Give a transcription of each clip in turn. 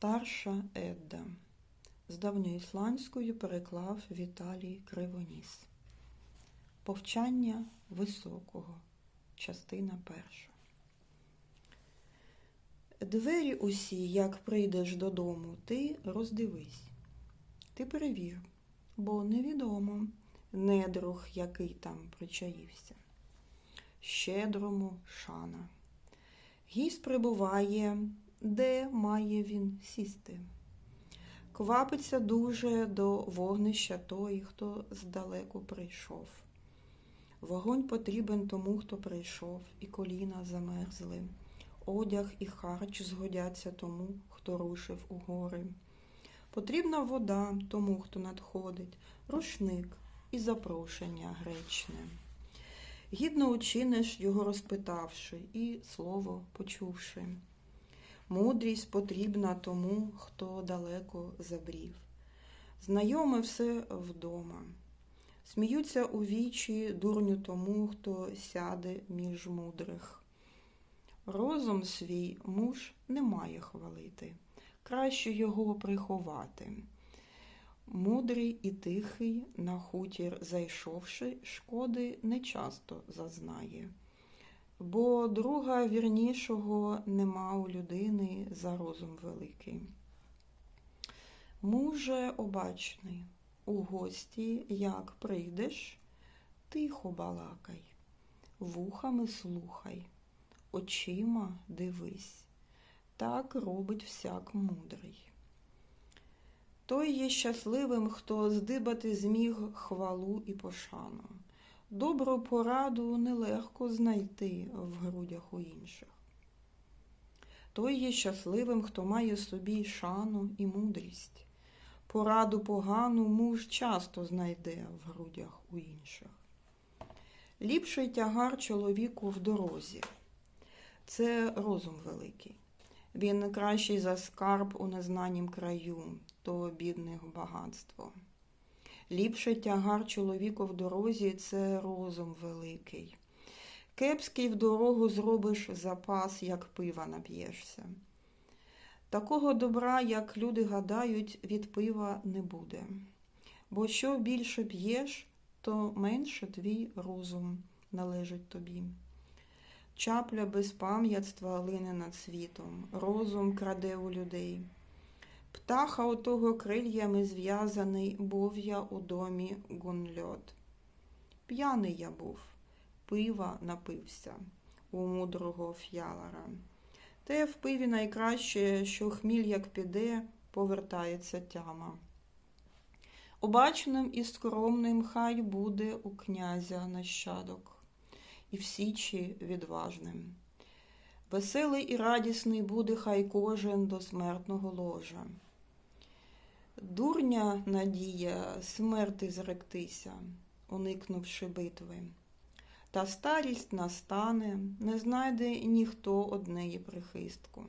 Старша Едда. З давньоісландською переклав Віталій Кривоніс. Повчання високого. Частина перша. Двері усі, як прийдеш додому, ти роздивись. Ти перевір, бо невідомо недруг, який там причаївся. Щедрому шана. Гість прибуває, де має він сісти. Квапиться дуже до вогнища той, хто здалеку прийшов. Вогонь потрібен тому, хто прийшов, і коліна замерзли. Одяг і харч згодяться тому, хто рушив у гори. Потрібна вода тому, хто надходить, рушник і запрошення гречне. Гідно учиниш його розпитавши і слово почувши. Мудрість потрібна тому, хто далеко забрів. Знайоме все вдома. Сміються у вічі дурню тому, хто сяде між мудрих. Розум свій муж не має хвалити, краще його приховати. Мудрий і тихий, на хутір зайшовши, шкоди нечасто зазнає, бо друга вірнішого нема у людини за розум великий. Муже обачний, у гості, як прийдеш, тихо балакай, вухами слухай, очима дивись, так робить всяк мудрий. Той є щасливим, хто здибати зміг хвалу і пошану. Добру пораду нелегко знайти в грудях у інших. Той є щасливим, хто має собі шану і мудрість. Пораду погану муж часто знайде в грудях у інших. Ліпший тягар чоловіку в дорозі це розум великий. Він кращий за скарб у незнанім краю, то бідних багатство. Ліпший тягар чоловіку в дорозі це розум великий. Кепський в дорогу зробиш запас, як пива нап'єшся. Такого добра, як люди гадають, від пива не буде. Бо що більше п'єш, то менше твій розум належить тобі. Чапля без пам'ятства лине над світом, розум краде у людей. Птаха отого крильями зв'язаний, був я у домі гунльот. П'яний я був, пива напився у мудрого ф'ялара. Те в пиві найкраще, що хміль, як піде, повертається тяма. Обачним і скромним хай буде у князя нащадок, і в січі відважним. Веселий і радісний буде хай кожен до смертного ложа. Дурня надія смерти зректися, уникнувши битви. Та старість настане, не знайде ніхто однеї прихистку.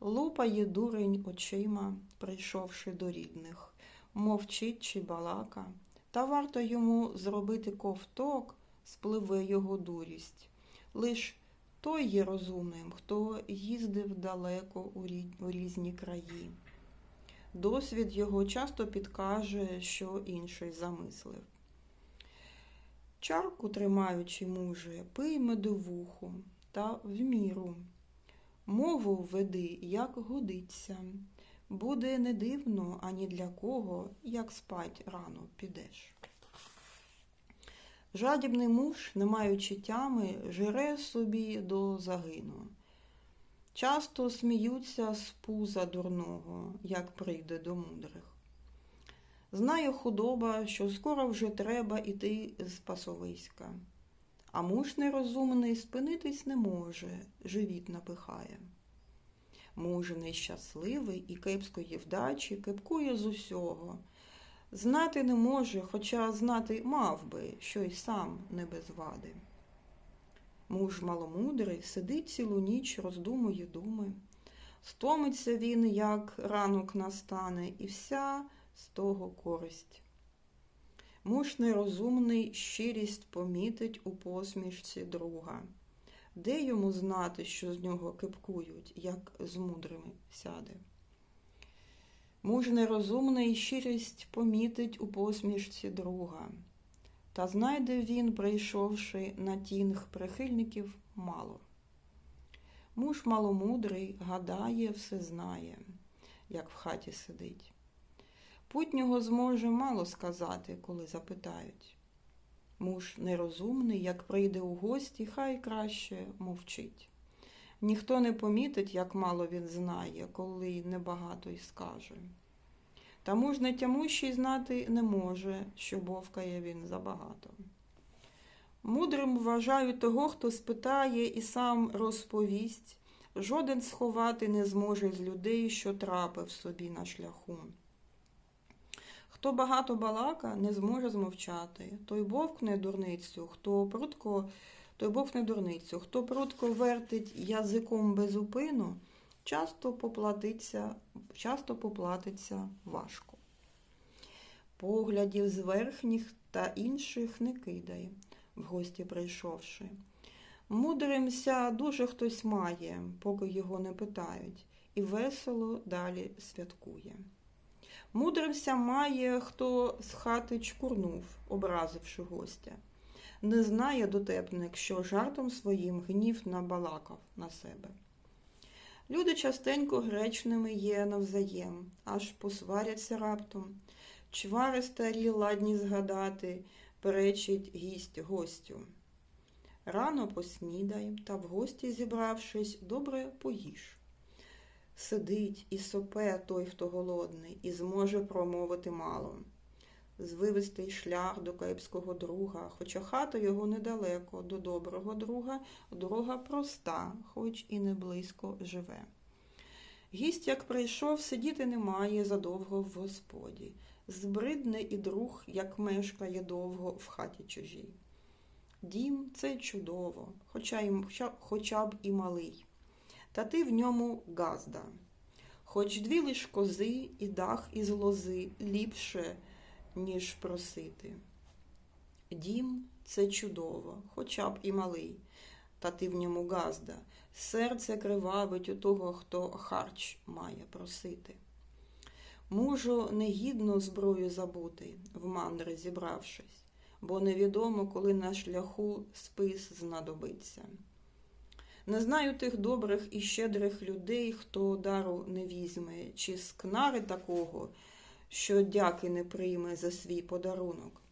Лупає дурень очима, прийшовши до рідних, мовчить чи балака, та варто йому зробити ковток, спливе його дурість. Лиш той є розумним, хто їздив далеко у різні краї. Досвід його часто підкаже, що інший замислив. Чарку тримаючи, муже, пий медовуху та в міру. Мову веди, як годиться. Буде не дивно ані для кого, як спать рано підеш. Жадібний муж, не маючи тями, жире собі до загину. Часто сміються з пуза дурного, як прийде до мудрих. Знає худоба, що скоро вже треба іти з пасовиська, а муж нерозумний спинитись не може, живіт напихає. Муж нещасливий і кепської вдачі кепкує з усього. Знати не може, хоча знати мав би, що й сам не без вади. Муж маломудрий сидить цілу ніч, роздумує думи. Стомиться він, як ранок настане, і вся з того користь. Муж нерозумний щирість помітить у посмішці друга. Де йому знати, що з нього кипкують, як з мудрими сяде? Муж нерозумний щирість помітить у посмішці друга. Та знайде він, прийшовши на тінг прихильників, мало. Муж маломудрий, гадає, все знає, як в хаті сидить. Путнього зможе мало сказати, коли запитають. Муж нерозумний, як прийде у гості, хай краще мовчить. Ніхто не помітить, як мало він знає, коли небагато й скаже. Та муж не тямущий знати не може, що бовкає він забагато. Мудрим вважаю того, хто спитає і сам розповість, жоден сховати не зможе з людей, що трапив собі на шляху. Хто багато балака, не зможе змовчати, той бовкне дурницю, хто прутко, той бовкне дурницю, хто прутко вертить язиком безупину, часто поплатиться, часто поплатиться важко. Поглядів з верхніх та інших не кидай, в гості прийшовши. Мудримся дуже хтось має, поки його не питають, і весело далі святкує. Мудрився має, хто з хати чкурнув, образивши гостя. Не знає дотепник, що жартом своїм гнів набалакав на себе. Люди частенько гречними є навзаєм, аж посваряться раптом. Чвари старі ладні згадати, перечить гість гостю. Рано поснідай та в гості зібравшись, добре поїж. Сидить і сопе той, хто голодний, і зможе промовити мало. Звивистий шлях до кепського друга, хоча хата його недалеко, до доброго друга, дорога проста, хоч і не близько живе. Гість, як прийшов, сидіти немає задовго в господі. Збридне і друг, як мешкає довго в хаті чужій. Дім це чудово, хоча, й, хоча, б і малий та ти в ньому газда. Хоч дві лиш кози і дах із лози ліпше, ніж просити. Дім це чудово, хоча б і малий, та ти в ньому газда. Серце кривавить у того, хто харч має просити. Мужу негідно зброю забути, в мандри зібравшись, бо невідомо, коли на шляху спис знадобиться. Не знаю тих добрих і щедрих людей, хто дару не візьме, чи скнари такого, що дяки не прийме за свій подарунок.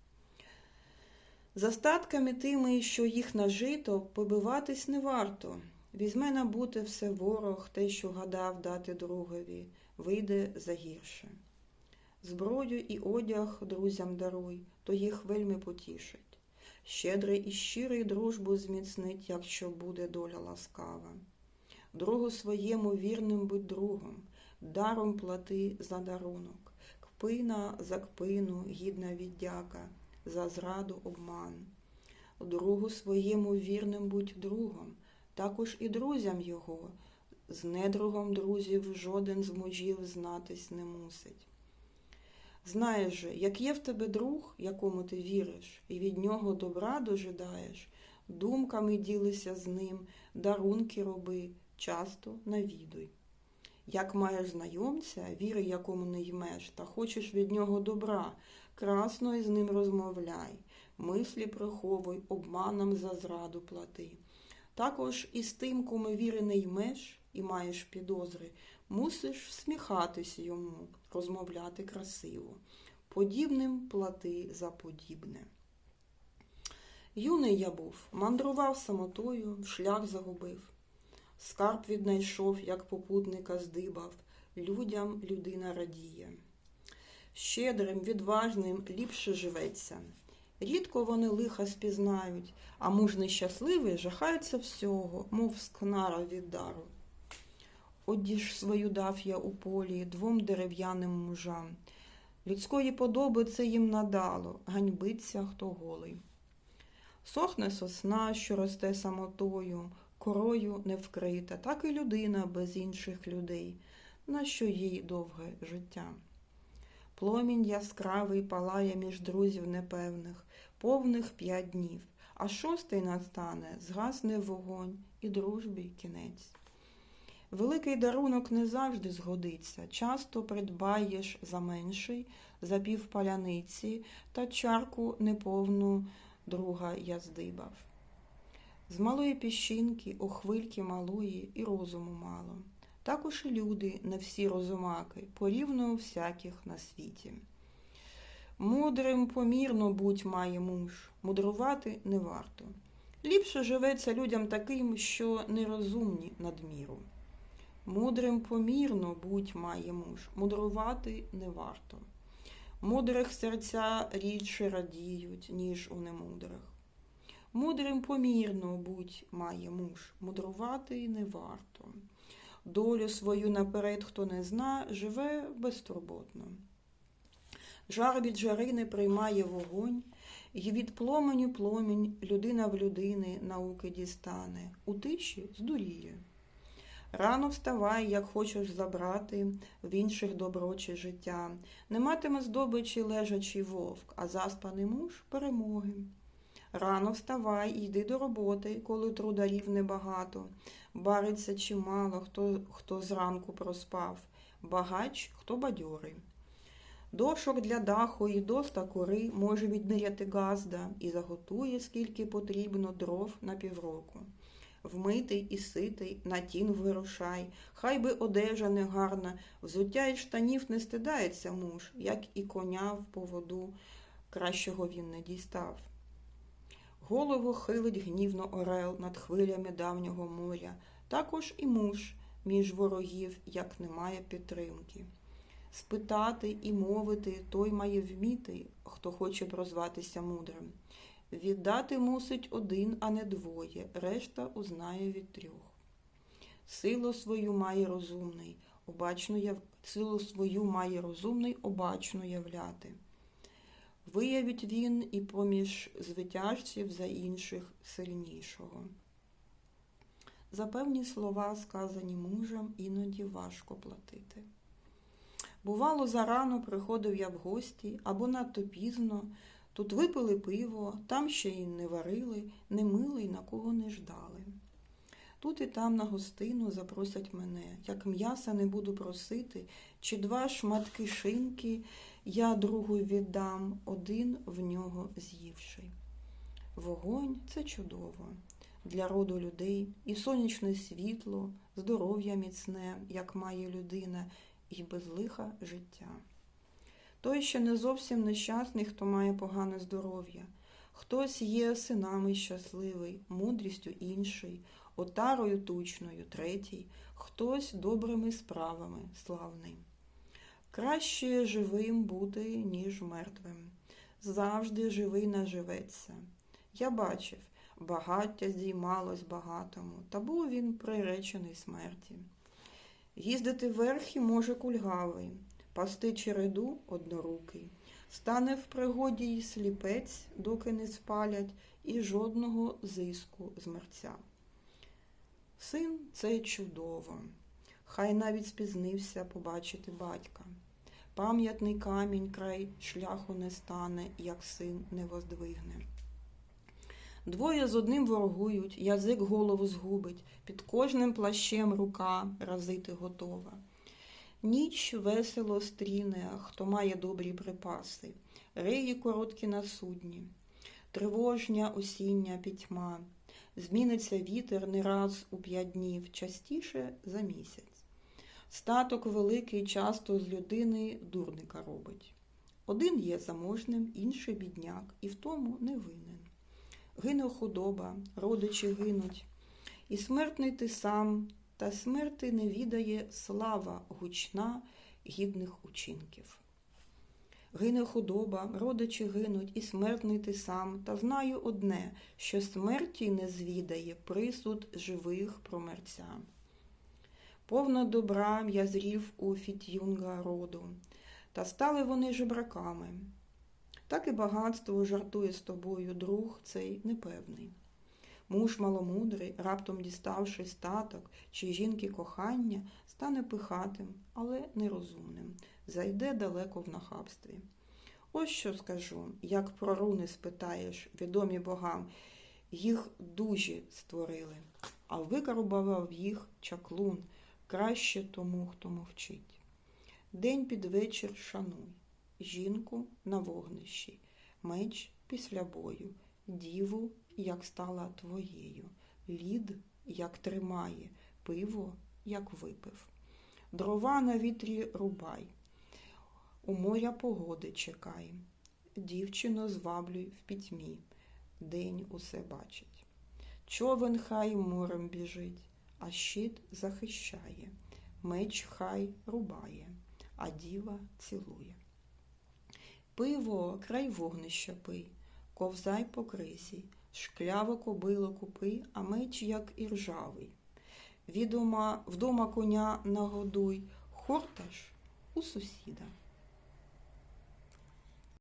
За статками тими, що їх нажито, побиватись не варто. Візьме набути все ворог, те, що гадав дати другові, вийде за гірше. Зброю і одяг друзям даруй, то їх вельми потішить. Щедрий і щирий дружбу зміцнить, якщо буде доля ласкава. Другу своєму вірним будь другом, даром плати за дарунок, кпина за кпину, гідна віддяка, за зраду обман. Другу своєму вірним будь другом, також і друзям його, з недругом друзів жоден з мужів знатись не мусить. Знаєш же, як є в тебе друг, якому ти віриш, і від нього добра дожидаєш, думками ділися з ним, дарунки роби, часто навідуй. Як маєш знайомця, віри, якому не ймеш, та хочеш від нього добра, красно із ним розмовляй, мислі приховуй, обманом за зраду плати. Також із тим, кому віри не ймеш і маєш підозри, мусиш всміхатись йому, розмовляти красиво. Подібним плати за подібне. Юний я був, мандрував самотою, в шлях загубив. Скарб віднайшов, як попутника здибав, людям людина радіє. Щедрим, відважним ліпше живеться. Рідко вони лиха спізнають, а муж нещасливий жахається всього, мов скнара від дару. Одіж свою дав я у полі двом дерев'яним мужам. Людської подоби це їм надало, ганьбиться хто голий. Сохне сосна, що росте самотою, корою не вкрита, так і людина без інших людей, нащо їй довге життя. Пломінь яскравий палає між друзів непевних, повних п'ять днів, а шостий настане, згасне вогонь і дружбі кінець. Великий дарунок не завжди згодиться. Часто придбаєш за менший, за пів паляниці та чарку неповну друга я здибав. З малої піщинки, у хвильки малої і розуму мало. Також і люди, не всі розумаки, порівну всяких на світі. Мудрим помірно будь має муж, мудрувати не варто. Ліпше живеться людям таким, що нерозумні надміру. Мудрим помірно будь має муж, мудрувати не варто. Мудрих серця рідше радіють, ніж у немудрих. Мудрим помірно будь має муж, мудрувати не варто. Долю свою наперед, хто не зна, живе безтурботно. Жар від жари не приймає вогонь, і від пломеню пломінь людина в людини науки дістане, у тиші здуріє. Рано вставай, як хочеш забрати в інших доброче життя. Не матиме здобичі лежачий вовк, а заспаний муж перемоги. Рано вставай йди до роботи, коли трударів небагато. Бариться чимало, хто, хто зранку проспав, багач, хто бадьорий. Дошок для даху і доста кори може відміряти газда і заготує, скільки потрібно дров на півроку. Вмитий і ситий, на тін вирушай, хай би одежа не гарна, взуття й штанів не стидається муж, як і коня в поводу, кращого він не дістав. Голову хилить гнівно орел над хвилями давнього моря, також і муж між ворогів, як немає підтримки. Спитати і мовити той має вміти, хто хоче прозватися мудрим. Віддати мусить один, а не двоє, решта узнає від трьох. Силу свою має розумний, обачно яв... силу свою має розумний обачно являти. Виявить він і поміж звитяжців за інших сильнішого. За певні слова, сказані мужем, іноді важко платити. Бувало, зарано приходив я в гості або надто пізно, тут випили пиво, там ще й не варили, не мили й на кого не ждали. Тут і там на гостину запросять мене, як м'яса не буду просити, чи два шматки шинки я другу віддам, один в нього з'ївши. Вогонь це чудово для роду людей, і сонячне світло, здоров'я міцне, як має людина, і без лиха життя. Той, що не зовсім нещасний, хто має погане здоров'я, хтось є синами щасливий, мудрістю інший, отарою тучною третій, хтось добрими справами славний. Краще живим бути, ніж мертвим. Завжди живий наживеться. Я бачив, багаття здіймалось багатому, та був він приречений смерті. Їздити верхи може кульгавий, пасти череду однорукий, стане в пригоді й сліпець, доки не спалять, і жодного зиску з мерця. Син це чудово, хай навіть спізнився побачити батька. Пам'ятний камінь край шляху не стане, як син не воздвигне. Двоє з одним ворогують, язик голову згубить, під кожним плащем рука разити готова. Ніч весело стріне, хто має добрі припаси, реї короткі на судні, тривожня осіння пітьма, зміниться вітер не раз у п'ять днів, частіше за місяць. Статок великий часто з людини дурника робить. Один є заможним, інший бідняк, і в тому не винен. Гине худоба, родичі гинуть, і смертний ти сам, та смерти не відає слава гучна гідних учинків. Гине худоба, родичі гинуть, і смертний ти сам, та знаю одне, що смерті не звідає присуд живих про мерця. Повно добра я зрів у фітюнга роду, та стали вони жебраками. Так і багатство жартує з тобою друг цей непевний. Муж маломудрий, раптом діставши статок чи жінки кохання, стане пихатим, але нерозумним, зайде далеко в нахабстві. Ось що скажу, як про руни спитаєш, відомі богам, їх дужі створили, а викарбував їх чаклун, краще тому, хто мовчить. День під вечір шануй, жінку на вогнищі, меч після бою, діву, як стала твоєю, лід, як тримає, пиво, як випив. Дрова на вітрі рубай, у моря погоди чекай, дівчино зваблюй в пітьмі, день усе бачить. Човен хай морем біжить, а щит захищає, меч хай рубає, а діва цілує. Пиво край вогнища пий, ковзай по кризі, шкляве кобило купи, а меч як і ржавий. Відома, вдома коня нагодуй, хорташ у сусіда.